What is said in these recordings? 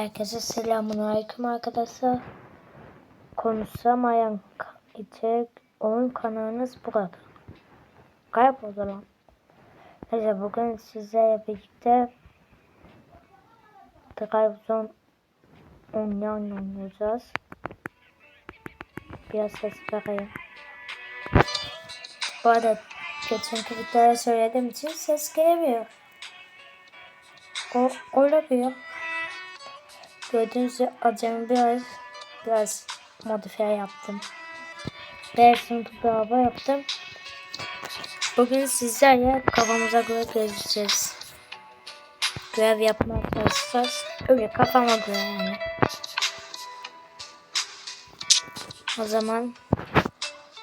Herkese selamun aleyküm arkadaşlar. Konuşamayan içerik oyun kanalınız burada. Kayboldu lan. Neyse bugün sizlerle birlikte Trabzon online oynayacağız. Biraz ses vereyim. Bu arada geçenki videoda söylediğim için ses gelemiyor. O olabiliyor. Gördüğünüz gibi acemi biraz biraz modifiye yaptım. Bir araba yaptım. Bugün sizlerle kafamıza göre gezeceğiz. Görev yapmaya çalışacağız. Öyle kafama göre yani. O zaman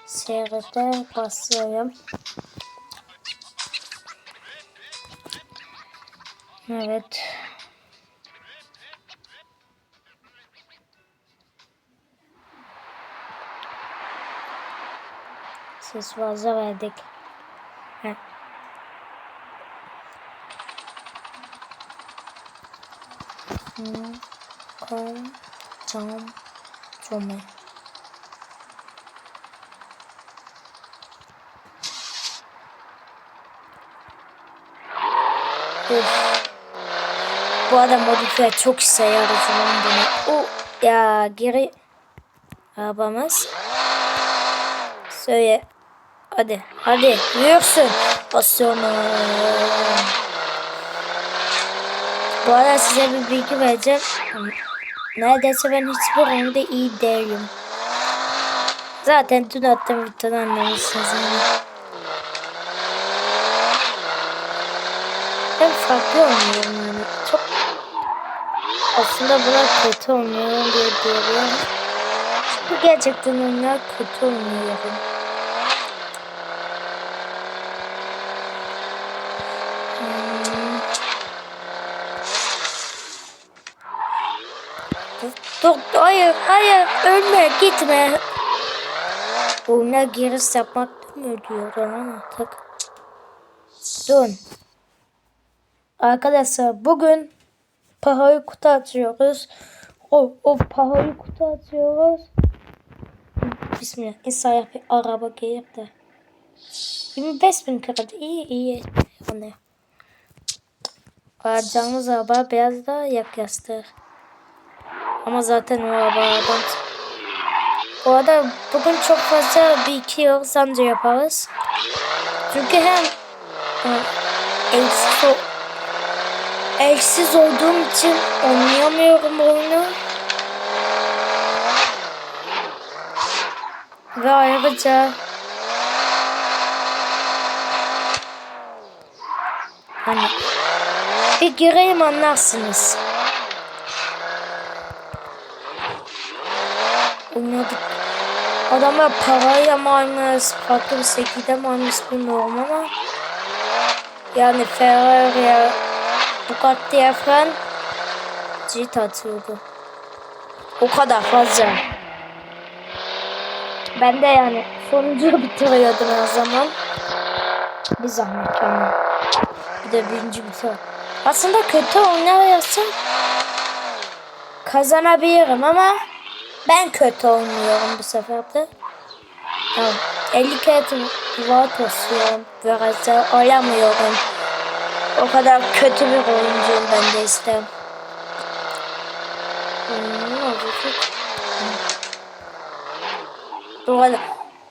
seyrete başlıyorum. Evet. Ses fazla verdik. Heh. Kom, cam, come. Üf. Bu adam modifiye çok işe yaradı bunu. O ya geri arabamız. Söyle. Hadi hadi yürüsün. Aslanım. Bu arada size bir bilgi vereceğim. Neredeyse ben hiçbir konuda iyi değilim. Zaten dün attığım videoda anlamışsınız. Yani. Ben farklı oynuyorum yani. Çok aslında buna kötü oynuyorum diye diyorum. Bu gerçekten oyunlar kötü oynuyorum. Dur, hayır, hayır, ölme, gitme. Oyuna giriş yapmak mı diyor lan artık? Dön. Arkadaşlar bugün pahalı kutu açıyoruz. O, o pahalı kutu açıyoruz. Bismillah. İnşallah bir araba gelir de. 25 bin kredi. İyi iyi. O ne? Alacağımız araba biraz daha yaklaştır. Ama zaten o arabadan Bu arada bugün çok fazla bir iki yıl sancı yaparız. Çünkü hem e, eksiz, o, olduğum için oynayamıyorum oyunu. Ve ayrıca hani bir gireyim anlarsınız. Oynadık. Adamlar parayla mı almış, farklı bir şekilde mi almış bilmiyorum ama yani Ferrari'ye Bugatti'ye falan cilt atıyordu. O kadar fazla. Ben de yani sonuncu bitiriyordum her zaman. Bir zahmet yani. Bir de birinci bitir. Aslında kötü oynarsa kazanabilirim ama ben kötü oynuyorum bu sefer de. Yani 50 kere duvar tosluyorum. Biraz da oynamıyorum. O kadar kötü bir oyuncuyum ben de işte. Hmm, ki? Bu arada.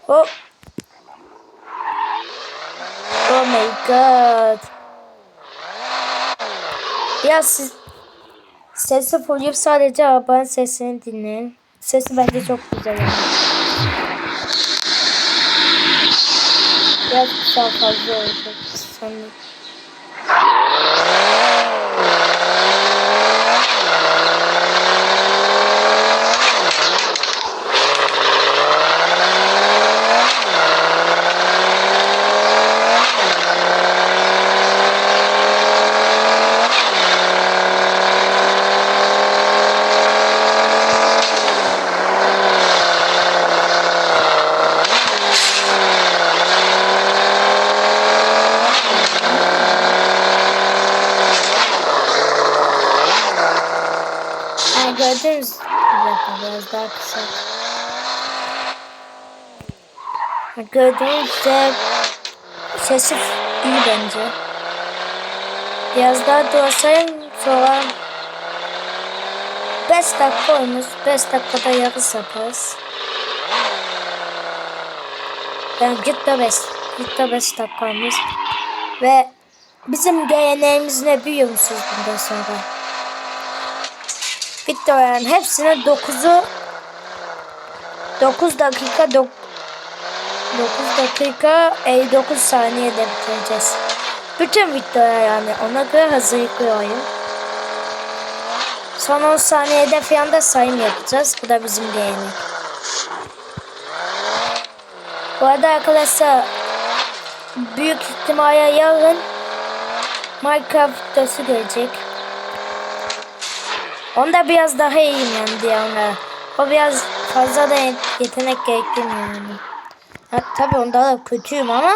Hop. Oh my god. Ya siz sesi fulleyip sadece arabanın sesini dinleyin. Sesi bence çok güzel yani. Biraz daha fazla olacak sanırım. Gördüğünüz üzere sesi iyi bence. Biraz daha dursayım sonra 5 dakika oynuyoruz. 5 dakikada yarış yaparız. Yani git de 5. Git de 5 dakikamız. Ve bizim geleneğimiz ne biliyor musunuz bundan sonra? Videoların hepsine 9'u 9 dakika 9 dakika 59 saniyede bitireceğiz. Bütün videoya yani ona göre hazırlıklı oyun. Son 10 saniyede falan da sayım yapacağız. Bu da bizim gelenek. Bu arada arkadaşlar büyük ihtimalle yarın Minecraft videosu gelecek. Onda biraz daha iyiyim yani diğerine. O biraz fazla da yetenek gerektirmiyor yani. Ha, tabii onda da kötüyüm ama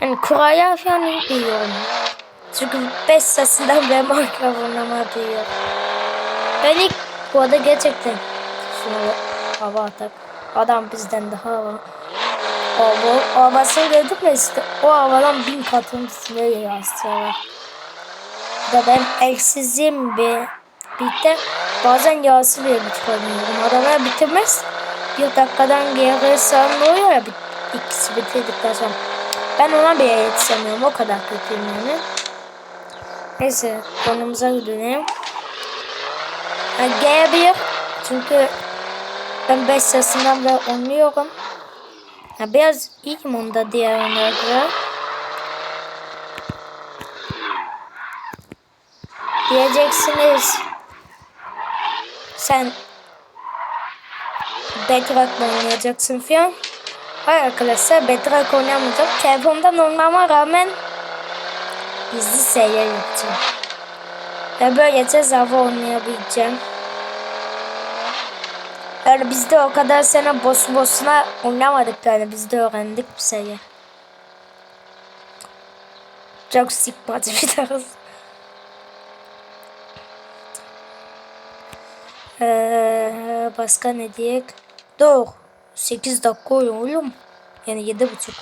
yani kuraya falan iyi biliyorum. Çünkü 5 sesinden ben Minecraft oynama biliyorum. Ben ilk bu arada gerçekten şunu hava atak. Adam bizden daha hava. O havasını gördük mü işte o havadan bin katın üstüne yansıyor. Da ben eksizim bir bitti. Bazen yağsı bile bitiremiyorum. Adamlar bitirmez. Bir dakikadan geri sanmıyor ya ikisi bitirdikten sonra. Ben ona bile yetişemiyorum. O kadar kötüyüm yani. Neyse konumuza dönelim. Yani G1 çünkü ben 5 yaşından beri oynuyorum. Ya biraz iyiyim onda diğer oyunlara göre. Diyeceksiniz sen Bedrock oynayacaksın falan. Hayır arkadaşlar Bedrock oynamayacağım. Telefondan oynamama rağmen gizli seyir yapacağım. Ve böylece Zava oynayabileceğim. Yani biz de o kadar sene boş boşuna oynamadık yani biz de öğrendik bir şeyi. Çok sıkmadı bir tarz. Ee, başka ne diyek? Dur. 8 dakika oyun oğlum. Yani 7.5.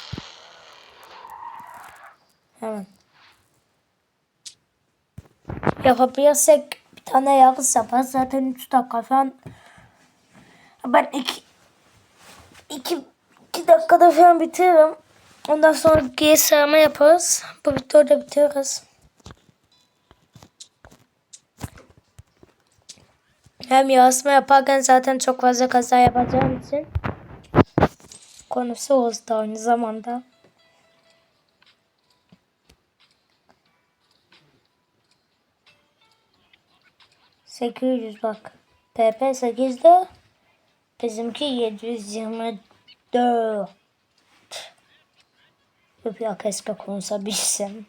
Hemen. Yapabilirsek bir tane yarış yaparız. Zaten 3 dakika falan. Ben 2 2 2 dakikada falan bitiririm. Ondan sonra sıralama yaparız. Bu videoyu da bitiririz. Hem yarışma yaparken zaten çok fazla kaza yapacağım için konusu oldu aynı zamanda. Sekiz yüz bak. PP 8'de bizimki 724. Yok ya keşke konuşabilsem.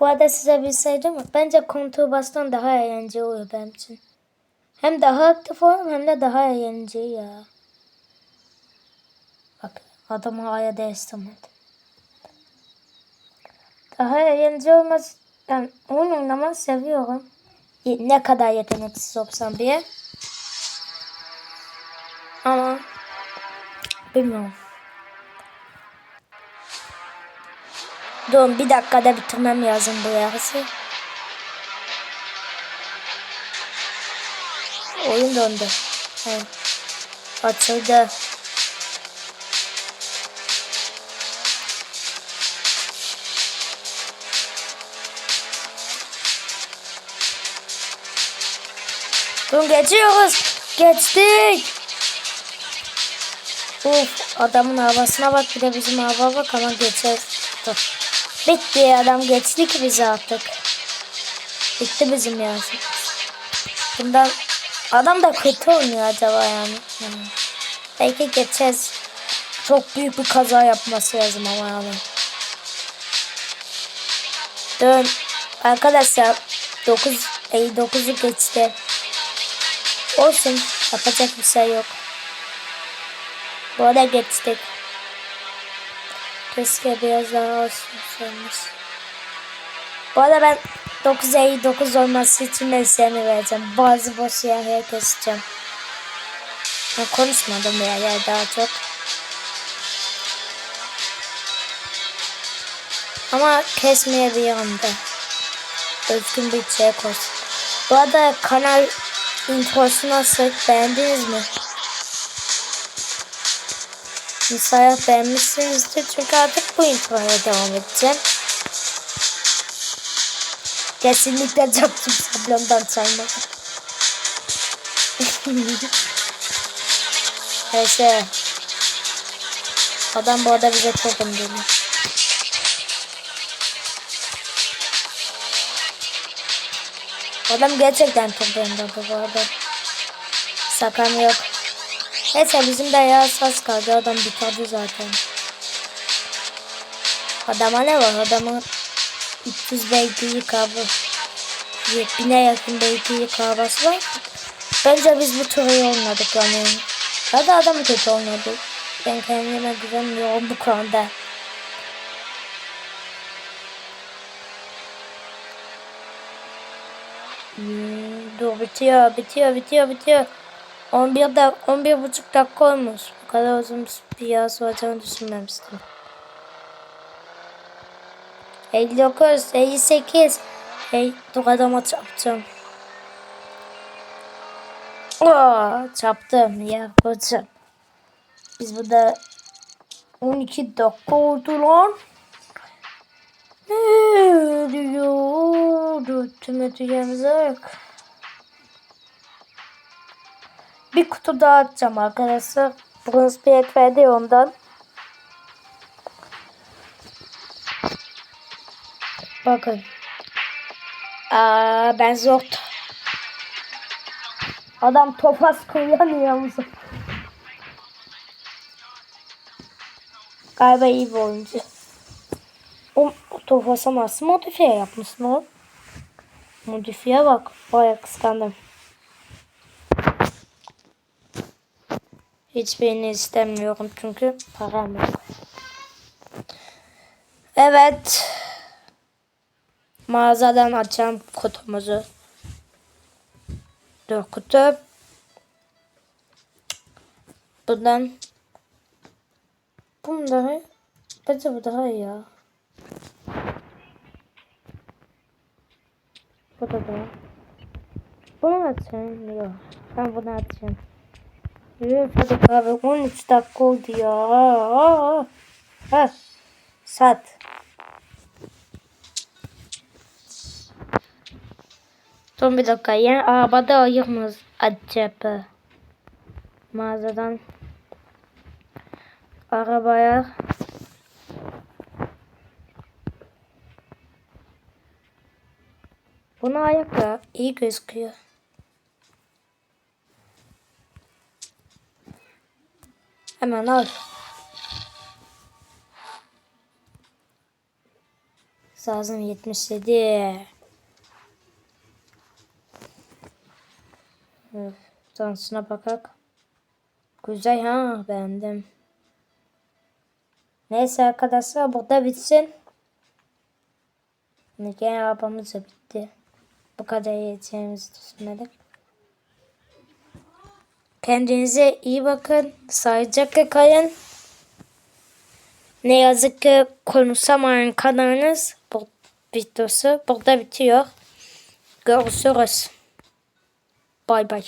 Bu arada size bir şey mi? Bence kontrbastan daha eğlenceli oluyor benim için. Hem daha aktif oluyorum hem de daha eğlenceli ya. Bak adam hala değiştirmedi. Daha eğlenceli olmaz. Ben oyun oynamayı seviyorum. Ne kadar yeteneksiz olsam bile. Bilmiyorum. Dur bir dakikada bitirmem lazım bu yarısı. Oyun döndü. Evet. Açıldı. Dur geçiyoruz. Geçtik. Uf adamın havasına bak bir de bizim hava bak ama geçer. Bitti adam geçti ki bizi artık. Bitti bizim yani. Bundan adam da kötü oynuyor acaba yani. yani. Belki geçeceğiz. Çok büyük bir kaza yapması lazım ama yani. Dön. Arkadaşlar 9 59'u geçti. Olsun. Yapacak bir şey yok. Bu arada geçtik. Keşke biraz daha az olmuş. Bu arada ben 9'a iyi 9 olması için mesleğimi vereceğim. Bazı boş yerleri keseceğim. Ben konuşmadım ya, ya daha çok. Ama kesmeyebilirim de. Özgün bir şey olsun. Bu arada kanal introsu nasıl? Beğendiniz mi? İnşallah beğenmişsinizdir. Çünkü artık bu introya devam edeceğim. Kesinlikle yaptım sablondan saymadım. Neyse. Adam bu arada bize çok önemli. Adam gerçekten çok önemli bu arada. Sakan yok. Neyse bizim de ya sas kaldı. Adam bitirdi zaten. Adama ne var? Adamın 300 belki kabı. 1000'e yakın belki kabası var. Bence biz bu turu iyi oynadık yani. Ya da adam kötü oynadı. Ben kendime güvenmiyorum bu konuda. Hmm, dur bitiyor, bitiyor, bitiyor, bitiyor. 11 dak 11 buçuk dakika olmuş. Bu kadar uzun bir yaz olacağını düşünmemiştim. 59, 58. Hey, dur adama çarptım. Aa, çarptım ya koçum. Biz burada 12 dakika oldu lan. Ne diyor? Tüm öteceğimize yok. Bir kutu daha atacağım arkadaşlar. Bronze bilet verdi ondan. Bakın. Aa, ben zor. Adam topaz kullanıyor musun? Galiba iyi bir oyuncu. O, topasa nasıl modifiye yapmışsın o? Modifiye bak. Baya kıskandım. Hiçbirini istemiyorum çünkü param yok. Evet. Mağazadan açalım kutumuzu. Dur kutu. Buradan. Bunu daha iyi. Bence bu daha iyi ya. Bu da daha. Bunu mu açayım? Yok. Ben bunu açacağım. Evet hadi abi 13 dakika oldu ya. Ha. Sat. Son bir dakika. Yani arabada ayırmaz acaba. Mağazadan arabaya Bunu ayakla iyi gözüküyor. Hemen al. Sazım 77. Öf, dansına bakak. Güzel ha beğendim. Neyse arkadaşlar burada bitsin. Gene arabamız da bitti. Bu kadar yiyeceğimizi düşünmedik. Kendinize iyi bakın. Sağlıcakla kalın. Ne yazık ki konuşamayan kanalınız videosu burada bitiyor. Görüşürüz. Bay bay.